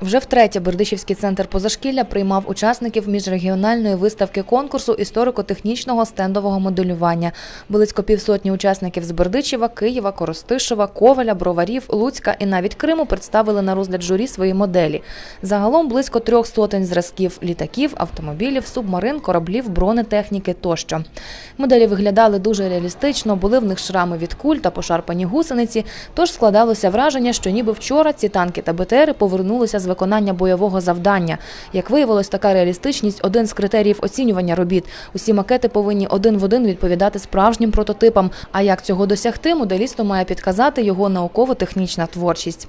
Вже втретє Бердичівський центр позашкілля приймав учасників міжрегіональної виставки конкурсу історико-технічного стендового моделювання. Близько півсотні учасників з Бердичева, Києва, Коростишева, Ковеля, Броварів, Луцька і навіть Криму представили на розгляд журі свої моделі. Загалом близько трьох сотень зразків літаків, автомобілів, субмарин, кораблів, бронетехніки тощо. Моделі виглядали дуже реалістично, були в них шрами від куль та пошарпані гусениці, тож складалося враження, що ніби вчора ці танки та БТРи повернулися з виконання бойового завдання. Як виявилось, така реалістичність один з критеріїв оцінювання робіт. Усі макети повинні один в один відповідати справжнім прототипам. А як цього досягти, моделісту має підказати його науково-технічна творчість.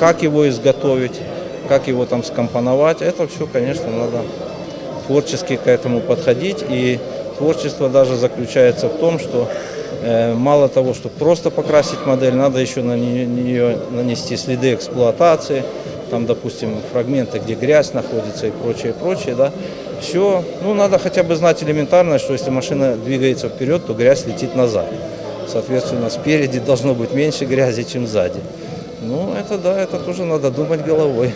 Как его изготовить, как его там скомпоновать, это все, конечно, надо творчески к этому подходить. И творчество даже заключается в том, что э, мало того, что просто покрасить модель, надо еще на нее, нее нанести следы эксплуатации, там, допустим, фрагменты, где грязь находится и прочее, прочее, да. Все, ну, надо хотя бы знать элементарно, что если машина двигается вперед, то грязь летит назад. Соответственно, спереди должно быть меньше грязи, чем сзади. Ну, это да, это тоже надо думать головой.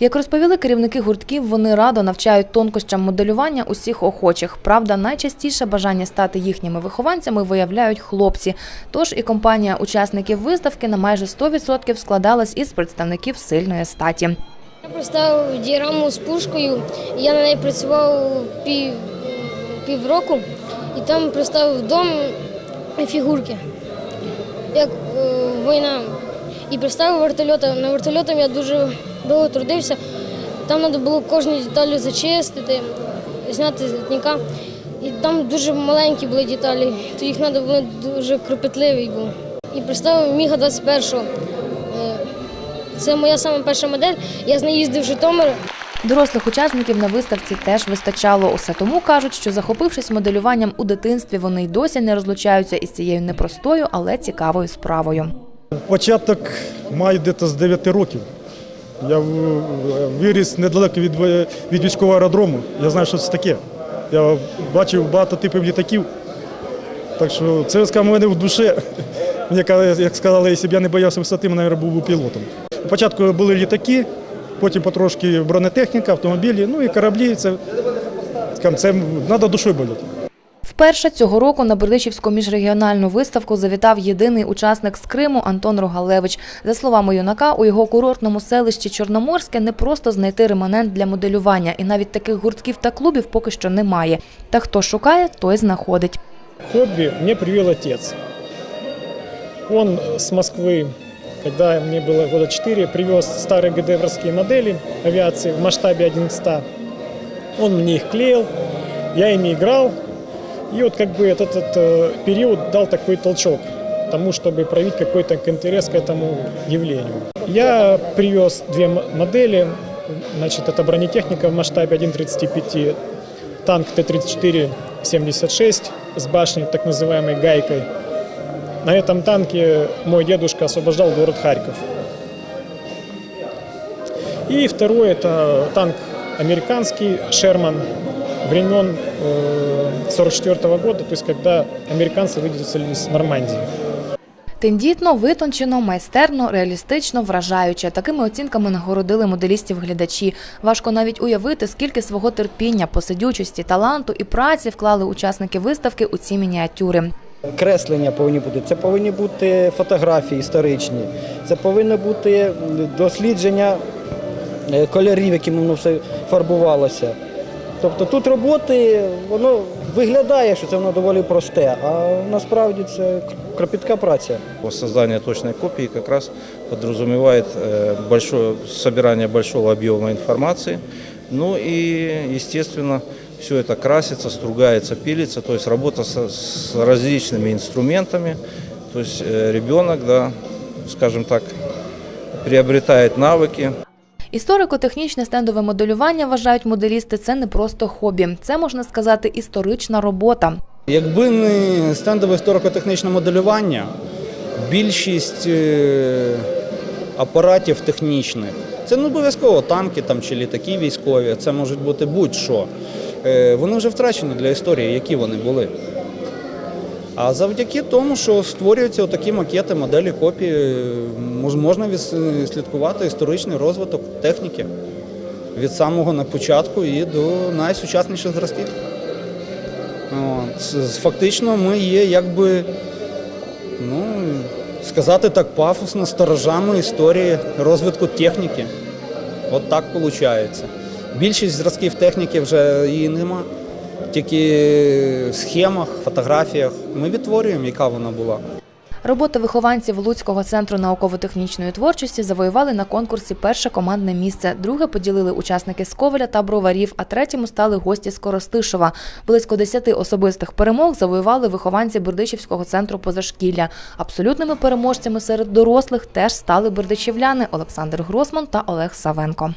Як розповіли керівники гуртків, вони радо навчають тонкощам моделювання усіх охочих. Правда, найчастіше бажання стати їхніми вихованцями виявляють хлопці. Тож і компанія учасників виставки на майже 100% складалась із представників сильної статі. Я поставив діраму з пушкою, я на неї працював пів, півроку, і там представив дом фігурки, як е, війна. І представив вертольота. На вертольотом я дуже довго трудився. Там треба було кожну деталь зачистити, зняти з літника. І там дуже маленькі були деталі, то їх треба було дуже кропітливий був. І представив Міга 21-го. Е, Це моя сама перша модель. Я з нею їздив в Житомир. Дорослих учасників на виставці теж вистачало. Усе тому кажуть, що захопившись моделюванням у дитинстві, вони й досі не розлучаються із цією непростою, але цікавою справою. Початок маю десь з 9 років. Я виріс недалеко від, від військового аеродрому. Я знаю, що це таке. Я бачив багато типів літаків. Так що це в мене в душі. Як сказали, якщо б я не боявся висоти, мене мабуть, був би пілотом. Спочатку були літаки, потім потрошки бронетехніка, автомобілі, ну і кораблі. Це, це треба душою боліти. Вперше цього року на Бердичівську міжрегіональну виставку завітав єдиний учасник з Криму Антон Рогалевич. За словами юнака, у його курортному селищі Чорноморське не просто знайти реманент для моделювання, і навіть таких гуртків та клубів поки що немає. Та хто шукає, той знаходить. Хобби мне привел отец. Он с Москвы, когда мне было года 4, привез старые ГДРовские модели авиации в масштабе 1 к 100. Он мне их клеил, я ими играл. И вот как бы этот, этот э, период дал такой толчок тому, чтобы проявить какой-то интерес к этому явлению. Я привез две модели. Значит, это бронетехника в масштабе 1.35, танк Т-34-76 с башней, так называемой гайкой. На этом танке мой дедушка освобождал город Харьков. И второй это танк американский Шерман времен 1944 года, то есть когда американцы выделили с Нормандии. Тендітно, витончено, майстерно, реалістично, вражаюче. Такими оцінками нагородили моделістів глядачі. Важко навіть уявити, скільки свого терпіння, посидючості, таланту і праці вклали учасники виставки у ці мініатюри. Креслення повинні бути. Це повинні бути фотографії історичні, це повинно бути дослідження е, кольорів, якими воно все фарбувалося. Тобто тут роботи, воно виглядає, що це воно доволі просте, а насправді це кропітка праця. Создание точной копии как раз подразумевает э, большое, собирание большого объема информации. Ну и, естественно, все это красится, стругается, пилится, то есть работа со- с различными инструментами. То есть э, ребенок, да, скажем так, приобретает навыки, Історико-технічне стендове моделювання вважають моделісти. Це не просто хобі, це можна сказати історична робота. Якби не стендове історико-технічне моделювання, більшість е, апаратів технічних, це не обов'язково танки там, чи літаки військові, це можуть бути будь-що. Е, Вони вже втрачені для історії, які вони були. А завдяки тому, що створюються такі макети, моделі копії, можна відслідкувати історичний розвиток техніки від самого на початку і до найсучасніших зразків. Фактично, ми є якби, ну, сказати так пафосно, сторожами історії розвитку техніки. От так виходить. Більшість зразків техніки вже її нема. Тільки в схемах, фотографіях ми відтворюємо, яка вона була. Роботи вихованців Луцького центру науково-технічної творчості завоювали на конкурсі перше командне місце. Друге поділили учасники з Ковеля та Броварів, а третьому стали гості з Коростишева. Близько десяти особистих перемог завоювали вихованці Бердичівського центру позашкілля. Абсолютними переможцями серед дорослих теж стали бердичівляни Олександр Гросман та Олег Савенко.